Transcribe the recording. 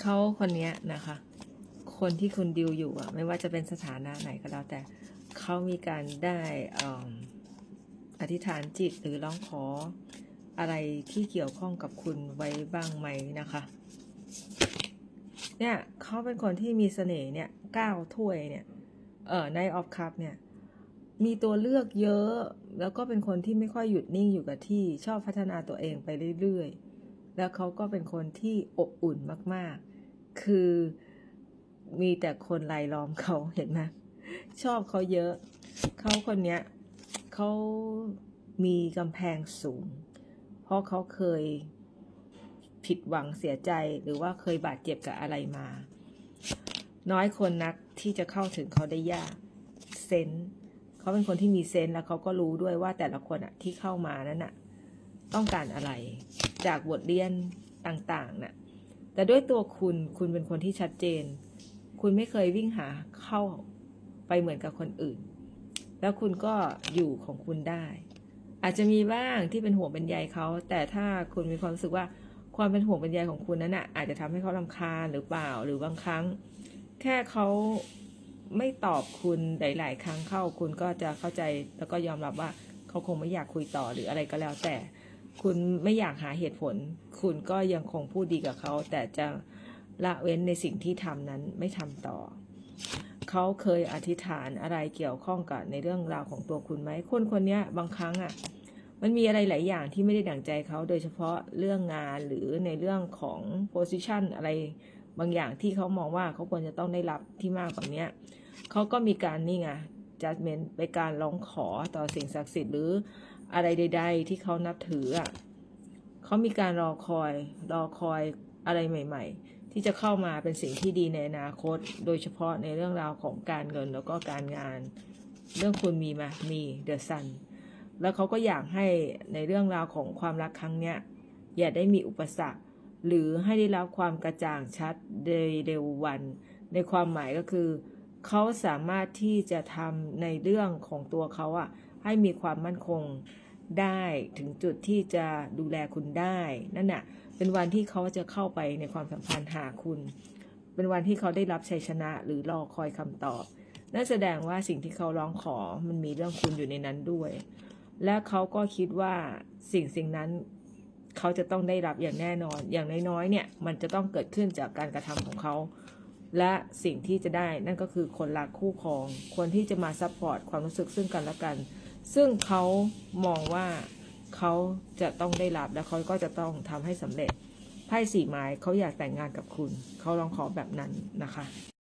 เขาคนเนี้ยนะคะ คนที่คุณดิวอยู่อะไม่ว่าจะเป็นสถานะไหนก็แล้วแต่เขามีการได้ออธิษฐานจิตหรือร้องขออะไรที่เกี่ยวข้องกับคุณไว้บ้างไหมนะคะ เนี่ยเขาเป็นคนที่มีเสน่ห์เนี่ยก้าถ้วยเนี่ย เออในออฟคัพเนี่ย มีตัวเลือกเยอะ แล้วก็เป็นคนที่ไม่ค่อยหยุดนิ่งอยู่กับที่ชอบพัฒนาตัวเองไปเรื่อยๆ แล้วเขาก็เป็นคนที่อบอุ่นมากๆ คือมีแต่คนรายล้อมเขาเห็นไหมชอบเขาเยอะ เขาคนเนี้ยเขามีกำแพงสูง เพราะเขาเคยผิดหวังเสียใจหรือว่าเคยบาดเจ็บกับอะไรมา น้อยคนนักที่จะเข้าถึงเขาได้ยากเซนส์เขาเป็นคนที่มีเซนส์แล้วเขาก็รู้ด้วยว่าแต่ละคนอะที่เข้ามานั้นอะ ต้องการอะไร จากบทเรียนต่างๆน่ะแต่ด้วยตัวคุณคุณเป็นคนที่ชัดเจน คุณไม่เคยวิ่งหาเข้าไปเหมือนกับคนอื่น แล้วคุณก็อยู่ของคุณได้ อาจจะมีบ้างที่เป็นห่วงเป็นใยเขา แต่ถ้าคุณมีความรู้สึกว่าความเป็นห่วงเป็นใยของคุณนั้นน่ะอาจจะทำให้เขาลำคาญหรือเปล่าหรือบางครั้ง แค่เขาไม่ตอบคุณหลาย ๆ ครั้งเข้าคุณก็จะเข้าใจแล้วก็ยอมรับว่าเขาคงไม่อยากคุยต่อหรืออะไรก็แล้วแต่ คุณไม่อยากหาเหตุผล คุณก็ยังคงพูดดีกับเขา แต่จะละเว้นในสิ่งที่ทำนั้นไม่ทำต่อ เขาเคยอธิษฐานอะไรเกี่ยวข้องกับในเรื่องราวของตัวคุณไหมคนคนนี้บางครั้งอะมันมีอะไรหลายอย่างที่ไม่ได้ดั่งใจเขาโดยเฉพาะเรื่องงานหรือในเรื่องของ position อะไรบางอย่างที่เขามองว่าเขาควรจะต้องได้รับที่มากกว่านี้เขาก็มีการนี่ไง judgment ไปการร้องขอต่อสิ่งศักดิ์สิทธิ์หรือ อะไรใด ๆ ที่เขานับถืออะเขามีการรอคอยรอคอยอะไรใหม่ ๆ ที่จะเข้ามาเป็นสิ่งที่ดีในอนาคต โดยเฉพาะในเรื่องราวของการเงินแล้วก็การงาน เรื่องคุณมีไหมามี the sun แล้วเขาก็อยากให้ในเรื่องราวของความรักครั้งเนี้ยอย่าได้มีอุปสรรค หรือให้ได้รับความกระจ่างชัดในเร็ววัน ในความหมายก็คือ เขาสามารถที่จะทำในเรื่องของตัวเขาอะให้มีความมั่นคง ได้ถึงจุดที่จะดูแลคุณได้ นั่นน่ะ เป็นวันที่เขาจะเข้าไปในความสัมพันธ์หาคุณ เป็นวันที่เขาได้รับชัยชนะหรือรอคอยคำตอบนั่นแสดงว่าสิ่งที่เขาร้องขอมันมีเรื่องคุณอยู่ในนั้นด้วย และเขาก็คิดว่าสิ่งสิ่งนั้นเขาจะต้องได้รับอย่างแน่นอน อย่างน้อยๆ เนี่ย มันจะต้องเกิดขึ้นจากการกระทำของเขา และสิ่งที่จะได้นั่นก็คือคนรักคู่ครอง คนที่จะมาซัพพอร์ตความรู้สึกซึ่งกันและกัน ซึ่งเขามองว่าเขาจะต้องได้รับและเขาก็จะต้องทำให้สำเร็จไพ่สี่ไม้เขาอยากแต่งงานกับคุณ เขาลองขอแบบนั้นนะคะ